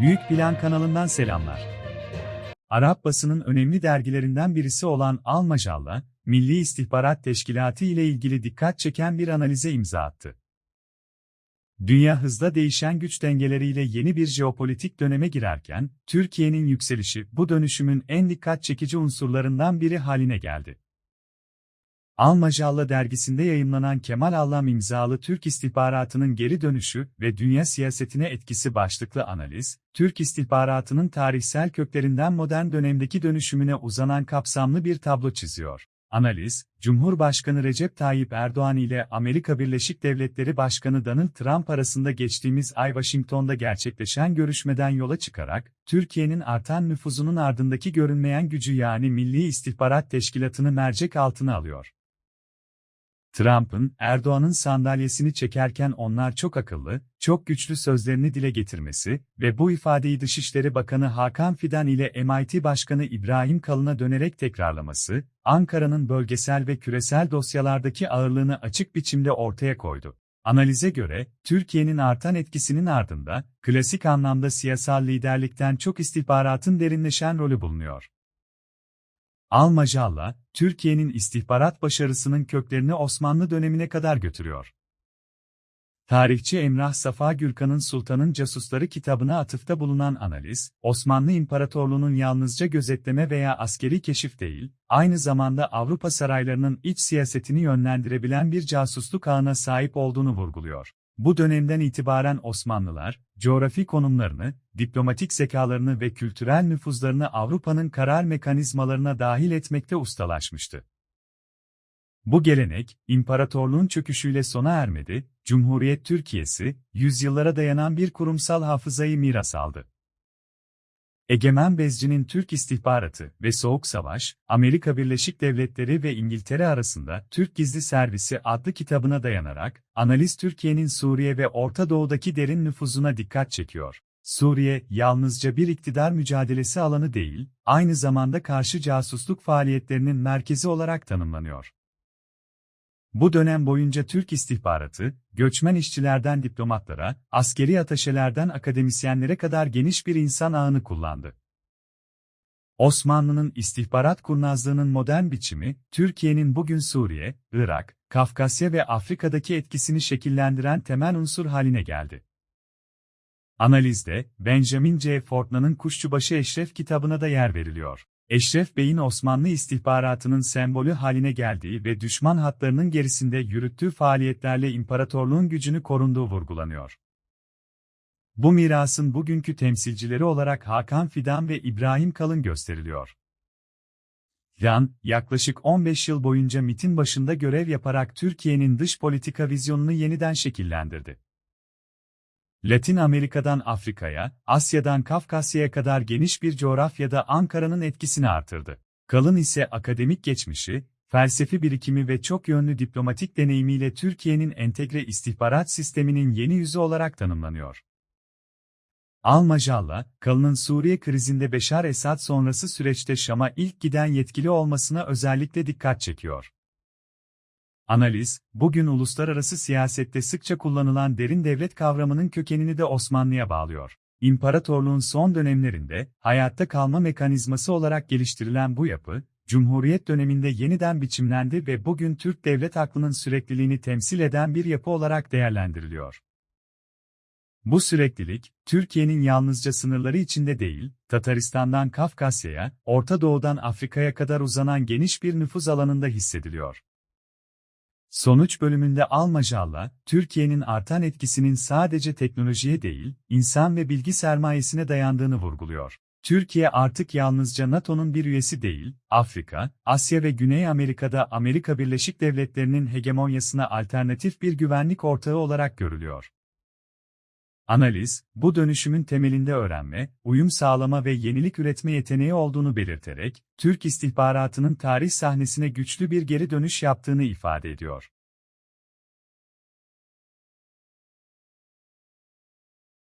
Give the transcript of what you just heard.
Büyük Plan kanalından selamlar. Arap basının önemli dergilerinden birisi olan Al Majalla, Milli İstihbarat Teşkilatı ile ilgili dikkat çeken bir analize imza attı. Dünya hızla değişen güç dengeleriyle yeni bir jeopolitik döneme girerken, Türkiye'nin yükselişi bu dönüşümün en dikkat çekici unsurlarından biri haline geldi. Al Majalla dergisinde yayımlanan Kemal Allam imzalı Türk istihbaratının geri dönüşü ve dünya siyasetine etkisi başlıklı analiz, Türk istihbaratının tarihsel köklerinden modern dönemdeki dönüşümüne uzanan kapsamlı bir tablo çiziyor. Analiz, Cumhurbaşkanı Recep Tayyip Erdoğan ile Amerika Birleşik Devletleri Başkanı Donald Trump arasında geçtiğimiz ay Washington'da gerçekleşen görüşmeden yola çıkarak, Türkiye'nin artan nüfuzunun ardındaki görünmeyen gücü yani Milli İstihbarat Teşkilatı'nı mercek altına alıyor. Trump'ın, Erdoğan'ın sandalyesini çekerken onlar çok akıllı, çok güçlü sözlerini dile getirmesi ve bu ifadeyi Dışişleri Bakanı Hakan Fidan ile MIT Başkanı İbrahim Kalın'a dönerek tekrarlaması, Ankara'nın bölgesel ve küresel dosyalardaki ağırlığını açık biçimde ortaya koydu. Analize göre, Türkiye'nin artan etkisinin ardında, klasik anlamda siyasal liderlikten çok istihbaratın derinleşen rolü bulunuyor. Al Majalla, Türkiye'nin istihbarat başarısının köklerini Osmanlı dönemine kadar götürüyor. Tarihçi Emrah Safa Gürkan'ın Sultanın Casusları kitabına atıfta bulunan analiz, Osmanlı İmparatorluğu'nun yalnızca gözetleme veya askeri keşif değil, aynı zamanda Avrupa saraylarının iç siyasetini yönlendirebilen bir casusluk ağına sahip olduğunu vurguluyor. Bu dönemden itibaren Osmanlılar, coğrafi konumlarını, diplomatik zekalarını ve kültürel nüfuzlarını Avrupa'nın karar mekanizmalarına dahil etmekte ustalaşmıştı. Bu gelenek, imparatorluğun çöküşüyle sona ermedi, Cumhuriyet Türkiye'si, yüzyıllara dayanan bir kurumsal hafızayı miras aldı. Egemen Bezci'nin Türk istihbaratı ve Soğuk Savaş, Amerika Birleşik Devletleri ve İngiltere arasında Türk Gizli Servisi adlı kitabına dayanarak, analiz Türkiye'nin Suriye ve Orta Doğu'daki derin nüfuzuna dikkat çekiyor. Suriye, yalnızca bir iktidar mücadelesi alanı değil, aynı zamanda karşı casusluk faaliyetlerinin merkezi olarak tanımlanıyor. Bu dönem boyunca Türk istihbaratı, göçmen işçilerden diplomatlara, askeri ataşelerden akademisyenlere kadar geniş bir insan ağını kullandı. Osmanlı'nın istihbarat kurnazlığının modern biçimi, Türkiye'nin bugün Suriye, Irak, Kafkasya ve Afrika'daki etkisini şekillendiren temel unsur haline geldi. Analizde, Benjamin C. Fortnan'ın Kuşçubaşı Eşref kitabına da yer veriliyor. Eşref Bey'in Osmanlı istihbaratının sembolü haline geldiği ve düşman hatlarının gerisinde yürüttüğü faaliyetlerle imparatorluğun gücünü korunduğu vurgulanıyor. Bu mirasın bugünkü temsilcileri olarak Hakan Fidan ve İbrahim Kalın gösteriliyor. Fidan, yaklaşık 15 yıl boyunca MIT'in başında görev yaparak Türkiye'nin dış politika vizyonunu yeniden şekillendirdi. Latin Amerika'dan Afrika'ya, Asya'dan Kafkasya'ya kadar geniş bir coğrafyada Ankara'nın etkisini artırdı. Kalın ise akademik geçmişi, felsefi birikimi ve çok yönlü diplomatik deneyimiyle Türkiye'nin entegre istihbarat sisteminin yeni yüzü olarak tanımlanıyor. Al-Majalla, Kalın'ın Suriye krizinde Beşar Esad sonrası süreçte Şam'a ilk giden yetkili olmasına özellikle dikkat çekiyor. Analiz, bugün uluslararası siyasette sıkça kullanılan derin devlet kavramının kökenini de Osmanlı'ya bağlıyor. İmparatorluğun son dönemlerinde, hayatta kalma mekanizması olarak geliştirilen bu yapı, Cumhuriyet döneminde yeniden biçimlendi ve bugün Türk devlet aklının sürekliliğini temsil eden bir yapı olarak değerlendiriliyor. Bu süreklilik, Türkiye'nin yalnızca sınırları içinde değil, Tataristan'dan Kafkasya'ya, Orta Doğu'dan Afrika'ya kadar uzanan geniş bir nüfuz alanında hissediliyor. Sonuç bölümünde Almajalla, Türkiye'nin artan etkisinin sadece teknolojiye değil, insan ve bilgi sermayesine dayandığını vurguluyor. Türkiye artık yalnızca NATO'nun bir üyesi değil, Afrika, Asya ve Güney Amerika'da Amerika Birleşik Devletleri'nin hegemonyasına alternatif bir güvenlik ortağı olarak görülüyor. Analiz, bu dönüşümün temelinde öğrenme, uyum sağlama ve yenilik üretme yeteneği olduğunu belirterek, Türk istihbaratının tarih sahnesine güçlü bir geri dönüş yaptığını ifade ediyor.